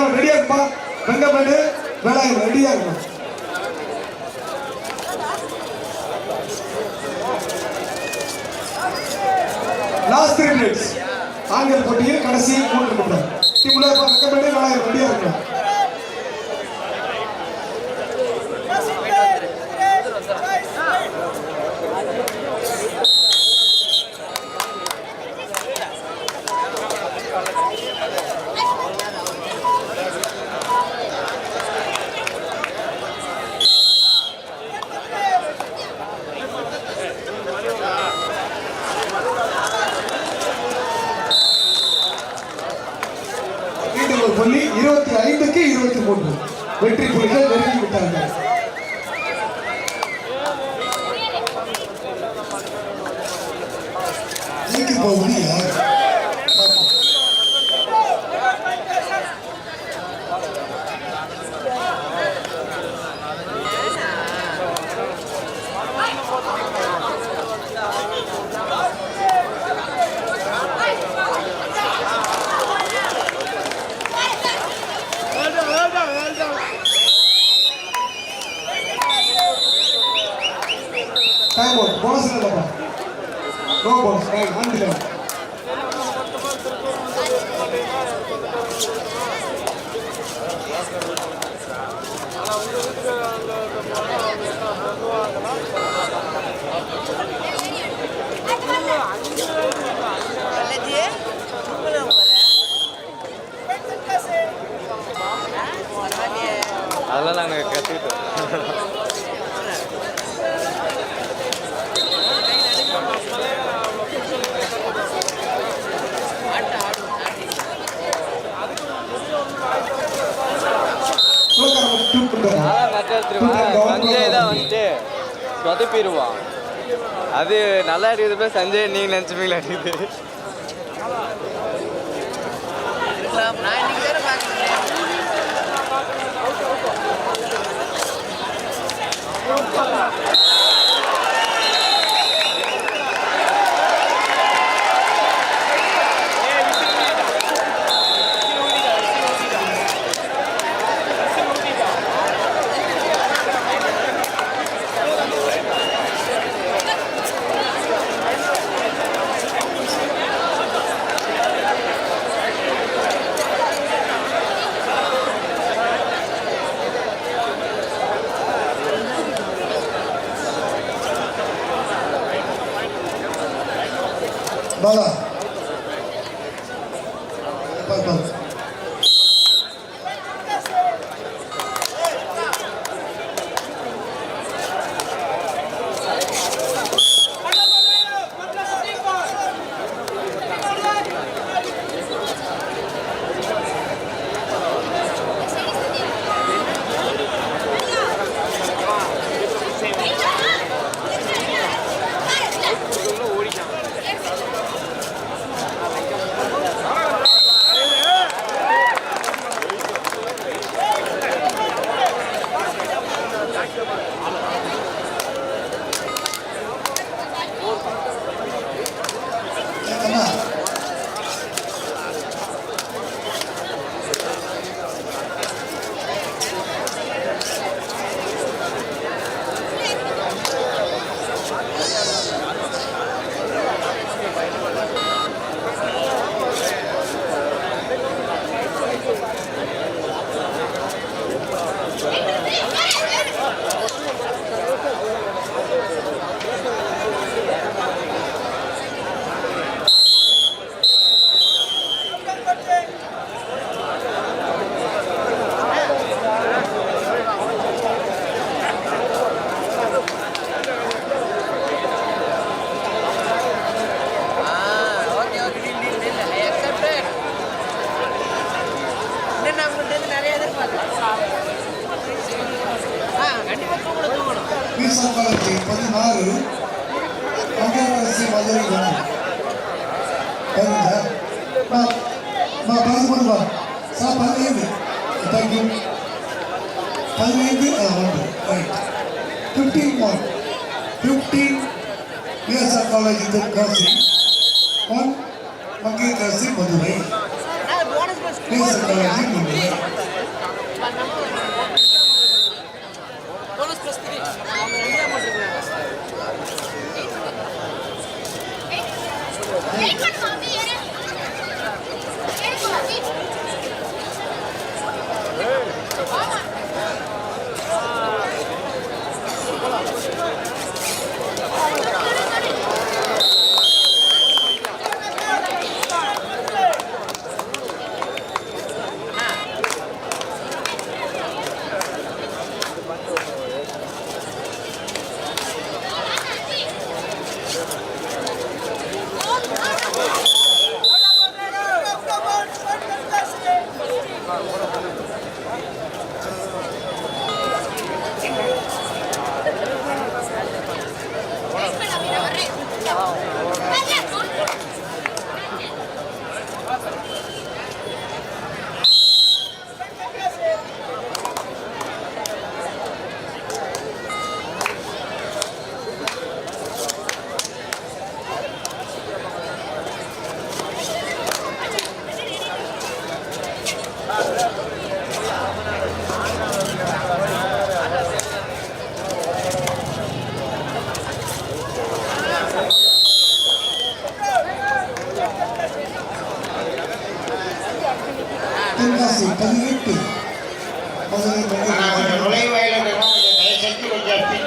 மகாதி பாய் சங்கம் ரெடியா இருப்பா வெங்கமேடு வேளாண் ரெடியா இருக்கும் லாஸ்ட் த்ரீ மினிட்ஸ் ஆங்கில போட்டியில் கடைசி மூன்று நிமிடம். டீம்ல வெங்கமேடு வேளாண் ரெடியா இருக்கும் ஐந்துக்கு வெற்றி புலிகள் நெருங்கி விட்டார்கள் டைம் அவுட் போனஸ் இல்லப்பா நோ போனஸ் ரைட் ஹண்ட் சொதப்பிடுவான் அது நல்லா அடிக்கிறது போய் சஞ்சய் நீங்கள் நினச்சிப்பீங்களா அடிக்குது 怎么了 மா மா பதினஞ்சு பண்ணுவா சா பதினைந்து. தேங்க்யூ பதினைந்து ஆ ஒன்று. Right fifteen one fifteen PSR college Tenkasi one பங்கேற்காசி Madurai bonus பஸ் பேசுகிறாஜி மதுரை Thank you.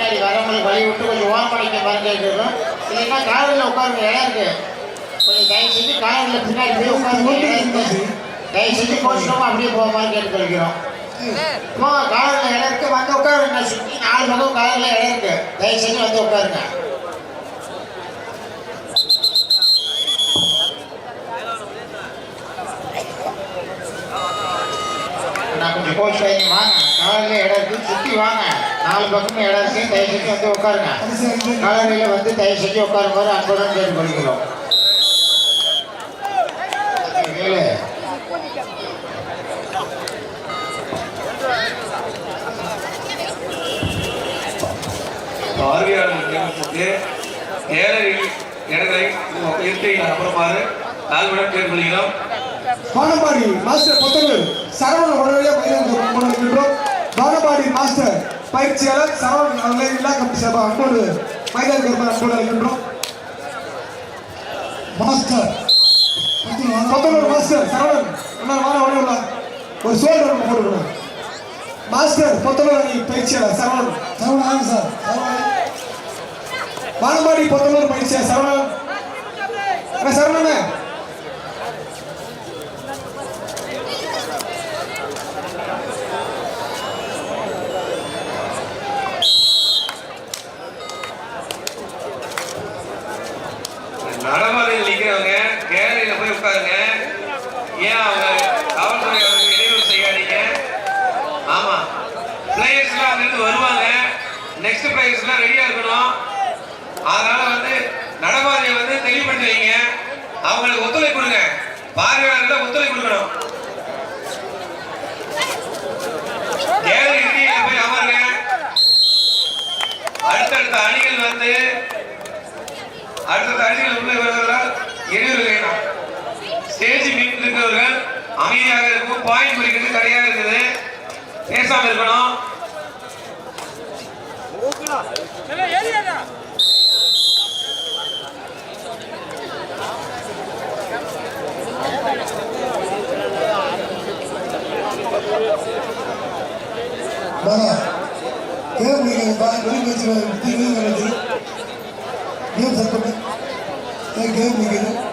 பின்னாடி வரவங்களுக்கு வழி விட்டு கொஞ்சம் ஓரம் பண்ணிக்க பாருங்க இருக்கணும் இல்லைன்னா காரில் உட்காருங்க? இடம் இருக்கு. கொஞ்சம் தயவு செஞ்சு காரில் பின்னாடி போய் உட்காருங்க. இடம் இருக்கு. தயவு செஞ்சு கோச்சிக்காம அப்படியே போக மாதிரி கேட்டுக்கொள்கிறோம் போங்க காரில் இடம் இருக்கு. வந்து உட்காருங்க. சுற்றி நாலு பக்கம் காரில் இடம் இருக்கு. தயவு செஞ்சு வந்து உட்காருங்க. நான் கொஞ்சம் போச்சு வாங்க. காலையில் இடம் இருக்கு. சுற்றி வாங்க. நாலு பக்கமும் இடம் இருக்கு. தயவு செஞ்சு வந்து உட்காருங்க. காலையில் வந்து தயவு செஞ்சு உட்காருமாறு அன்புடன் கேட்டுக்கொள்கிறோம் வேலு பார்வையாளர்கள் நியமித்து நேரடி இடங்களை இருக்கையில் அப்புறமாறு தாழ்வுடன் கேட்டுக்கொள்கிறோம் வானம்பாடி மாஸ்டர் புத்தகங்கள் சரவணன் உடனடியாக மைதானத்துக்கு கொண்டு வருகின்றோம் வானம்பாடி மாஸ்டர் பயிற்சியாளர் சரவணன் அவர்களை விழா கமிட்டி சார்பாக அன்போடு மைதானத்துக்கு வருமாறு அன்போடு அழைக்கின்றோம். மாஸ்டர் பத்தொன்பது மாஸ்டர் சரவணன். என்ன வார உடனே உள்ள ஒரு சோல்டர் ஒன்று போட்டுக்கணும் மாஸ்டர் புத்தகங்கள் அணி பயிற்சியாளர் சரவணன். சரவணன் சார். சரவணன். வானம்பாடி புத்தகங்கள் பயிற்சியாளர் சரவணன். சரவணன்? சரவணண்ணே நடைமுறையில் நிற்கிறவங்க கேலரியில் போய் உட்காருங்க. ஏன் அவங்க காவல்துறை அவர்கள் இடையூறு செய்யாதீங்க? ஆமாம் பிளேயர்ஸ்லாம் அங்கேருந்து வருவாங்க. நெக்ஸ்ட் பிளேயர்ஸ்லாம் ரெடியாக இருக்கணும். அதனால வந்து நடைமுறையை வந்து தெளிவுபடுத்தி வைங்க. அவங்களுக்கு ஒத்துழைப்பு கொடுங்க. பார்வையாளர்களை ஒத்துழைப்பு கொடுக்கணும். கேலரி இருக்கையில் போய் அமருங்க. அடுத்தடுத்த அணிகள் வந்து அடுத்த அணிகள் உள்ள வருவதால் இடையூறு ஸ்டேஜ் மீன் இருக்கிறவர்கள் அமைதியாக இருக்கும் பாயிண்ட் குறிக்கிறது தடையாக இருக்குது. பேசாம இருக்கணும். பாரா Doğum günü.